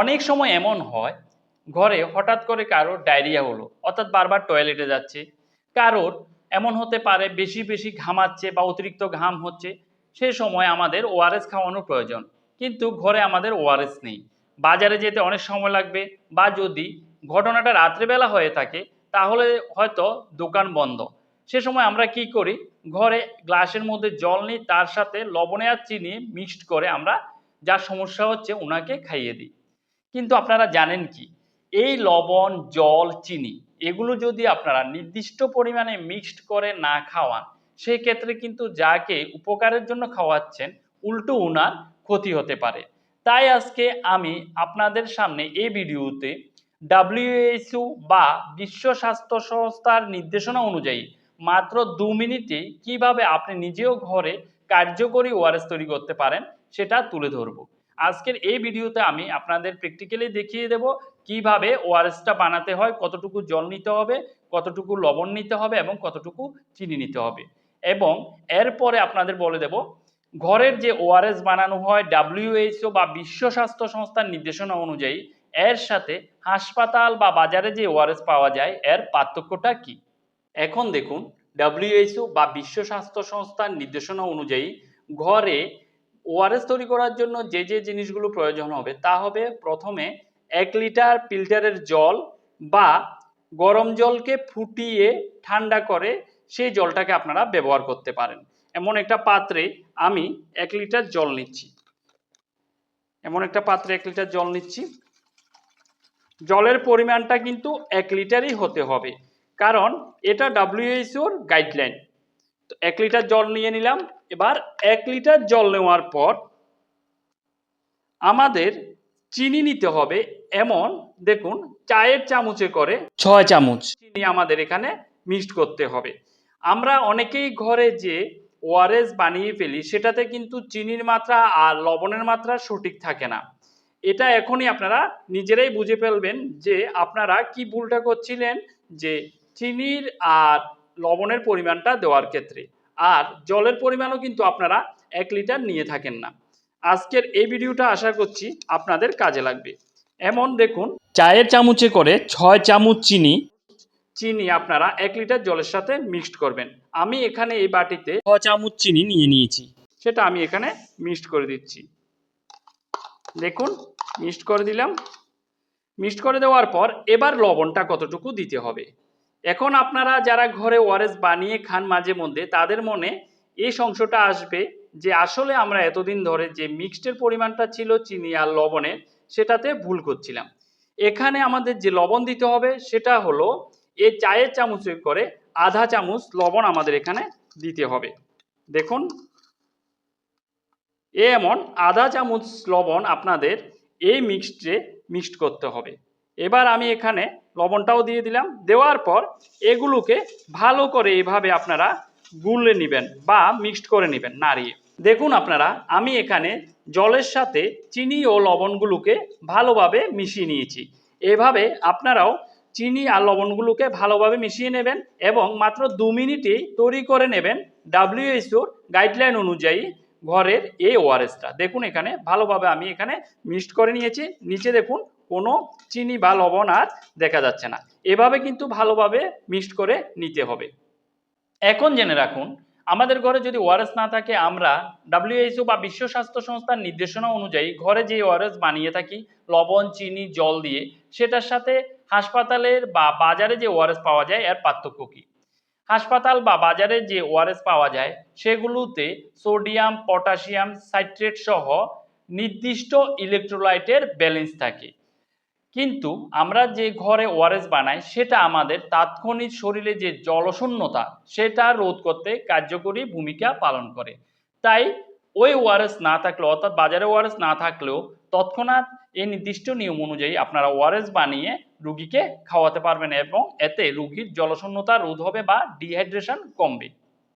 অনেক সময় এমন হয়, ঘরে হঠাৎ করে কারোর ডায়রিয়া হলো, অর্থাৎ বারবার টয়লেটে যাচ্ছে, কারোর এমন হতে পারে বেশি বেশি ঘামাচ্ছে বা অতিরিক্ত ঘাম হচ্ছে, সে সময় আমাদের ওআরএস খাওয়ানোর প্রয়োজন। কিন্তু ঘরে আমাদের ওআরএস নেই। বাজারে যেতে অনেক সময় লাগবে বা যদি ঘটনাটা রাত্রেবেলা হয়ে থাকে, তাহলে হয়তো দোকান বন্ধ। সে সময় আমরা কি করি? ঘরে গ্লাসের মধ্যে জল নিই তার সাথে লবণে আর চিনি মিক্সড করে আমরা যার সমস্যা হচ্ছে ওনাকে খাইয়ে দিই। কিন্তু আপনারা জানেন কি? এই লবণ, জল, চিনি, এগুলো যদি আপনারা নির্দিষ্ট পরিমাণে মিক্সড করে না খাওয়ান সেই ক্ষেত্রে কিন্তু যাকে উপকারের জন্য খাওয়াচ্ছেন, উল্টো উনার ক্ষতি হতে পারে। তাই আজকে আমি আপনাদের সামনে এই ভিডিওতে ডাব্লিউএইচও বা বিশ্ব স্বাস্থ্য সংস্থার নির্দেশনা অনুযায়ী মাত্র দু মিনিটে কীভাবে আপনি নিজেও ঘরে কার্যকরী ওআরএস তৈরি করতে পারেন, সেটা তুলে ধরবো। আজকের এই ভিডিওতে আমি আপনাদের প্র্যাকটিক্যালি দেখিয়ে দেব কীভাবে ওআরএসটা বানাতে হয়, কতটুকু জল নিতে হবে, কতটুকু লবণ নিতে হবে এবং কতটুকু চিনি নিতে হবে। এবং এরপরে আপনাদের বলে দেব, ঘরের যে ওআরএস বানানো হয় ডাব্লিউএইচও বা বিশ্ব স্বাস্থ্য সংস্থার নির্দেশনা অনুযায়ী, এর সাথে হাসপাতাল বা বাজারে যে ওআরএস পাওয়া যায়, এর পার্থক্যটা কি? এখন দেখুন ডাব্লিউএইচও বা বিশ্ব স্বাস্থ্য সংস্থার নির্দেশনা অনুযায়ী, ঘরে ওআরএস তৈরি করার জন্য যে যে জিনিসগুলো প্রয়োজন হবে তা হবে প্রথমে এক লিটার ফিল্টারের জল বা গরম জলকে ফুটিয়ে ঠান্ডা করে সেই জলটাকে আপনারা ব্যবহার করতে পারেন। এমন একটা পাত্রে আমি এক লিটার জল নিচ্ছি। এমন একটা পাত্রে এক লিটার জল নিচ্ছি। জলের পরিমাণটা কিন্তু এক লিটারই হতে হবে। কারণ এটা ডাব্লিউএইচওর গাইডলাইন তো এক লিটার জল নিয়ে নিলাম। এবার এক লিটার জল নেওয়ার পর আমাদের চিনি নিতে হবে এমন, দেখুন, চায়ের চামচে করে ছয় চামচ চিনি আমাদের এখানে মিক্সড করতে হবে। আমরা অনেকেই ঘরে যে ওআরএস বানিয়ে ফেলি, সেটাতে কিন্তু চিনির মাত্রা আর লবণের মাত্রা সঠিক থাকে না। এটা এখনই আপনারা নিজেরাই বুঝে ফেলবেন যে আপনারা কি ভুলটা করছিলেন, যে চিনির আর লবণের পরিমাণটা দেওয়ার ক্ষেত্রে। আর জলের পরিমাণও কিন্তু আপনারা এক লিটার নিয়ে থাকেন না। আজকের এই ভিডিওটা আশা করছি আপনাদের কাজে লাগবে। এমন দেখুন, চায়ের চামচে করে ছয় চামচ চিনি চিনি আপনারা এক লিটার জলের সাথে মিক্সড করবেন। আমি এখানে এই বাটিতে ছ চামচ চিনি নিয়ে নিয়েছি। সেটা আমি এখানে মিক্সড করে দিচ্ছি। দেখুন, মিক্সড করে দিলাম। মিক্সড করে দেওয়ার পর এবার লবণটা কতটুকু দিতে হবে? এখন আপনারা যারা ঘরে ওআরএস বানিয়ে খান মাঝে মধ্যে, তাদের মনে এই সংশয়টা আসবে যে আসলে আমরা এতদিন ধরে যে মিক্সডের পরিমাণটা ছিল চিনি আর লবণের সেটাতে ভুল করছিলাম। এখানে আমাদের যে লবণ দিতে হবে, সেটা হলো এই চায়ের চামচে করে আধা চামচ লবণ আমাদের এখানে দিতে হবে। দেখুন এমন আধা চামচ লবণ আপনাদের এই মিক্সডে মিক্সড করতে হবে। এবার আমি এখানে লবণটাও দিয়ে দিলাম। দেওয়ার পর এগুলোকে ভালো করে এভাবে আপনারা গুলে নেবেন বা মিক্সড করে নেবেন নাড়িয়ে। দেখুন আপনারা, আমি এখানে জলের সাথে চিনি ও লবণগুলোকে ভালোভাবে মিশিয়ে নিয়েছি। এভাবে আপনারাও চিনি আর লবণগুলোকে ভালোভাবে মিশিয়ে নেবেন এবং মাত্র দু মিনিটেই তৈরি করে নেবেন ডাব্লিউএইচওর গাইডলাইন অনুযায়ী ঘরের এই ওআরএসটা। দেখুন এখানে ভালোভাবে আমি এখানে মিক্সড করে নিয়েছি। নিচে দেখুন কোনো চিনি বা লবণ আর দেখা যাচ্ছে না। এভাবে কিন্তু ভালোভাবে মিক্সড করে নিতে হবে। এখন জেনে রাখুন, আমাদের ঘরে যদি ওআরএস না থাকে, আমরা ডাব্লিউএইচও বা বিশ্ব স্বাস্থ্য সংস্থার নির্দেশনা অনুযায়ী ঘরে যে ওআরএস বানিয়ে থাকি, লবণ, চিনি, জল দিয়ে, সেটার সাথে হাসপাতালের বা বাজারে যে ওআরএস পাওয়া যায়, এর পার্থক্য কী? হাসপাতাল বা বাজারে যে ওআরএস পাওয়া যায়, সেগুলোতে সোডিয়াম, পটাশিয়াম, সাইট্রেট সহ নির্দিষ্ট ইলেকট্রোলাইটের ব্যালেন্স থাকে। কিন্তু আমরা যে ঘরে ওআরএস বানাই, সেটা আমাদের তাৎক্ষণিক শরীরে যে জলশূন্যতা, সেটা রোধ করতে কার্যকরী ভূমিকা পালন করে। তাই ওই ওআরএস না থাকলেও, অর্থাৎ বাজারে ওআরএস না থাকলেও তৎক্ষণাৎ এই নির্দিষ্ট নিয়ম অনুযায়ী আপনারা ওআরএস বানিয়ে রুগীকে খাওয়াতে পারবেন এবং এতে রুগীর জলশূন্যতা রোধ হবে বা ডিহাইড্রেশন কমবে।